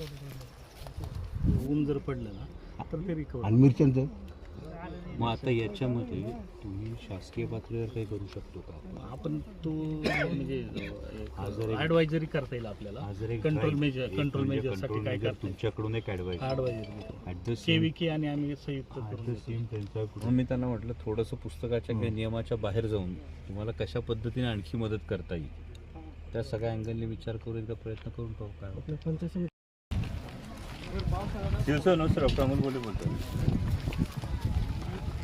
ऊन जर पडलं ना तर ते रिकवर आणि मिरच्यांचं? मग आता याच्यामध्ये तुम्ही शासकीय पातळीवर काही करू शकतो का? आपण तो म्हणजे हा जर एक- ॲडवायझरी करता येईल आपल्याला. हा जर एक कंट्रोल drive- मेजर एक कंट्रोल म्हणजे मेजरसाठी control काय measure करता तुमच्याकडून एक advice advisory at the KVK आणि आम्ही संयुक्त ऍट करून द देतो. सेम त्यांच्याकडून मी त्यांना म्हटलं थोडंसं पुस्तकाच्या काही नियमाच्या बाहेर जाऊन तुम्हाला कशा पद्धतीने आणखी मदत करता येईल? त्या सगळ्या अँगलने विचार करू एकदा प्रयत्न करून पाहू काय होतं. दिवसा सर प्रमोद बोले बोलतो.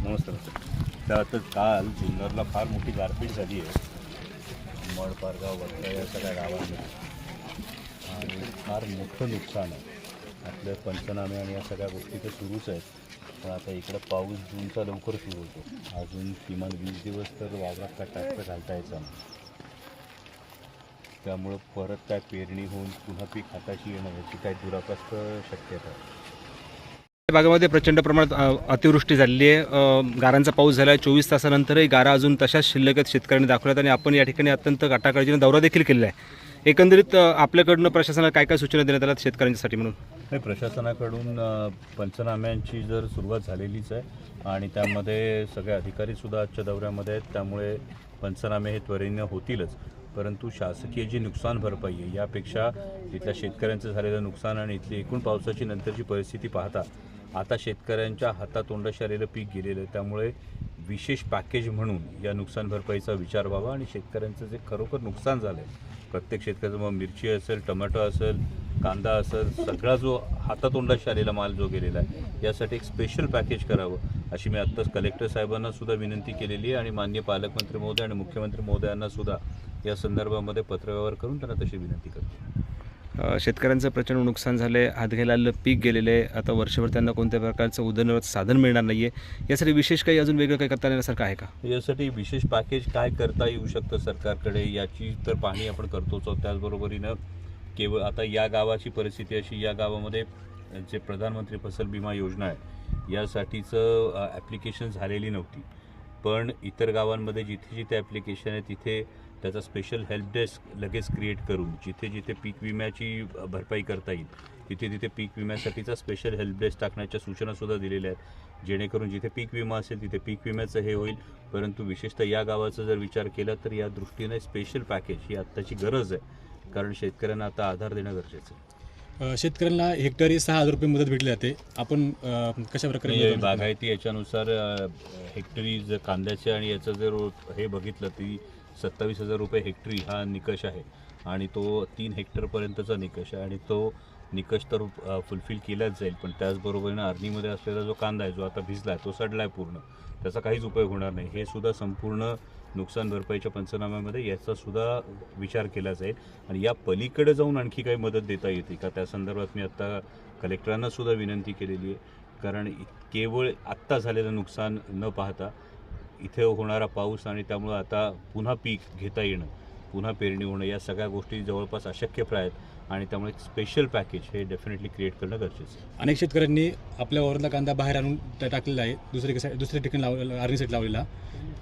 नमस्कार सर तर आता काल जुन्नरला फार मोठी गारपीट झाली आहे. मळपारगाव वगैरे या सगळ्या गावांमध्ये. आणि फार मोठं नुकसान आहे. आपले पंचनामे आणि या सगळ्या गोष्टी तर सुरूच आहेत. पण आता इकडं पाऊस जूनचा लवकर सुरू होतो. अजून किमान वीस दिवस तर वावरात काय टाकता घालता यायचा नाही. त्यामुळं परत काय पेरणी होऊन पुन्हा पीक हाताशी येणं याची काही दुरापास्त शक्यता आहे. भागामध्ये प्रचंड प्रमाणात अतिवृष्टी झालेली आहे. गारांचा पाऊस झाला आहे चोवीस तासानंतरही गारा अजून तशाच शिल्लक आहेत शेतकऱ्यांनी दाखवल्यात आणि आपण या ठिकाणी अत्यंत काटाकाळजीने दौरा देखील केलेला आहे. एकंदरीत आपल्याकडनं प्रशासनाला काय काय सूचना देण्यात आल्या शेतकऱ्यांच्यासाठी म्हणून? नाही प्रशासनाकडून पंचनाम्यांची जर सुरुवात झालेलीच आहे आणि त्यामध्ये सगळे अधिकारीसुद्धा आजच्या दौऱ्यामध्ये आहेत. त्यामुळे पंचनामे हे त्वरेने होतीलच. परंतु शासकीय जी नुकसान भरपाई आहे यापेक्षा इथल्या शेतकऱ्यांचं झालेलं नुकसान आणि इथली एकूण पावसाची नंतरची परिस्थिती पाहता आता शेतकऱ्यांच्या हातातोंडाशी आलेलं पीक गेलेलं आहे. त्यामुळे विशेष पॅकेज म्हणून या नुकसान भरपाईचा विचार व्हावा आणि शेतकऱ्यांचं जे खरोखर नुकसान झालं आहे प्रत्येक शेतकऱ्याचं मग मिरची असेल टमाटो असेल कांदा असेल सगळा जो हातातोंडाशी आलेला माल जो गेलेला आहे यासाठी एक स्पेशल पॅकेज करावं अशी मी आत्ताच कलेक्टर साहेबांना सुद्धा विनंती केलेली आहे आणि माननीय पालकमंत्री महोदय आणि मुख्यमंत्री महोदयांना सुद्धा या संदर्भामध्ये पत्रव्यवहार करून त्यांना तशी विनंती करतो. शेतकऱ्यांचं प्रचंड नुकसान झालं आहे हात गेलेलं पीक गेलेलं आहे आता वर्षभर त्यांना कोणत्या प्रकारचं उदरनिर्वाहाचं साधन मिळणार नाही आहे यासाठी विशेष काही अजून वेगळं काही करता येण्यासारखं आहे का? यासाठी विशेष पॅकेज काय करता येऊ शकतं सरकारकडे याची तर पाहणी आपण करतोच आहोत. त्याचबरोबरीनं केवळ आता या गावाची परिस्थिती अशी या गावामध्ये जे प्रधानमंत्री फसल विमा योजना आहे यासाठीचं ॲप्लिकेशन झालेली नव्हती. पण इतर गावांमध्ये जिथे जिथे ॲप्लिकेशन आहे तिथे त्याचा स्पेशल हेल्प डेस्क लगेच क्रिएट करून जिथे जिथे पीक विम्याची भरपाई करता येईल तिथे तिथे पीक विम्यासाठीचा स्पेशल हेल्प डेस्क टाकण्याच्या सूचनासुद्धा दिलेल्या आहेत. जेणेकरून जिथे पीक विमा असेल तिथे पीक विम्याचं हे होईल. परंतु विशेषतः या गावाचा जर विचार केला तर या दृष्टीने स्पेशल पॅकेज ही आत्ताची गरज आहे. कारण शेतकऱ्यांना आता आधार देणं गरजेचं आहे. शेतकऱ्यांना हेक्टरी सहा हजार रुपये मदत भेटली जाते. आपण कशा प्रकारे म्हणजे? बागायती याच्यानुसार हेक्टरी जर कांद्याचे आणि याचं जर हे बघितलं ती सत्तावीस हजार रुपये हेक्टरी हा निकष आहे. आणि तो तीन हेक्टरपर्यंतचा निकष आहे. आणि तो निकष तर फुलफिल केलाच जाईल पण त्याचबरोबरीनं आर्नीमध्ये असलेला जो कांदा आहे जो आता भिजला आहे तो सडला आहे पूर्ण. त्याचा काहीच उपयोग होणार नाही. हे सुद्धा संपूर्ण नुकसान भरपाईच्या पंचनाम्यामध्ये याचा सुद्धा विचार केला जाईल. आणि या पलीकडे जाऊन आणखी काही मदत देता येते का? त्या संदर्भात मी आत्ता कलेक्टरांना सुद्धा विनंती केलेली आहे. कारण केवळ आत्ता झालेलं नुकसान न पाहता इथे होणारा पाऊस आणि त्यामुळं आता पुन्हा पीक घेता येणं पुन्हा पेरणी होणं या सगळ्या गोष्टी जवळपास अशक्यप्राय आहेत आणि त्यामुळे एक स्पेशल पॅकेज हे डेफिनेटली क्रिएट करणं गरजेचं आहे. अनेक शेतकऱ्यांनी आपल्या वावरातला कांदा बाहेर आणून टा- टाकलेला आहे दुसरी दुसऱ्या ठिकाणी लावलेला आर्नीसाठी लावलेला.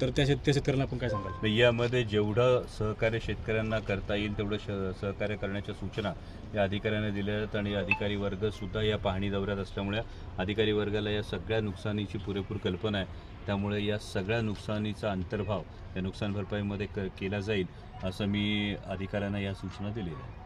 तर त्या शेत त्या शेतकऱ्यांना आपण काय सांगाल? तर यामध्ये जेवढं सहकार्य शेतकऱ्यांना करता येईल तेवढं श सहकार्य करण्याच्या सूचना या अधिकाऱ्यांना दिल्या आहेत आणि अधिकारी वर्गसुद्धा या पाहणी दौऱ्यात असल्यामुळे अधिकारी वर्गाला या सगळ्या नुकसानीची पुरेपूर कल्पना आहे. त्यामुळे या सगळ्या नुकसानीचा अंतर्भाव या नुकसान भरपाईमध्ये क केला जाईल असं मी अधिकाऱ्यांना या सूचना दिलेल्या आहेत.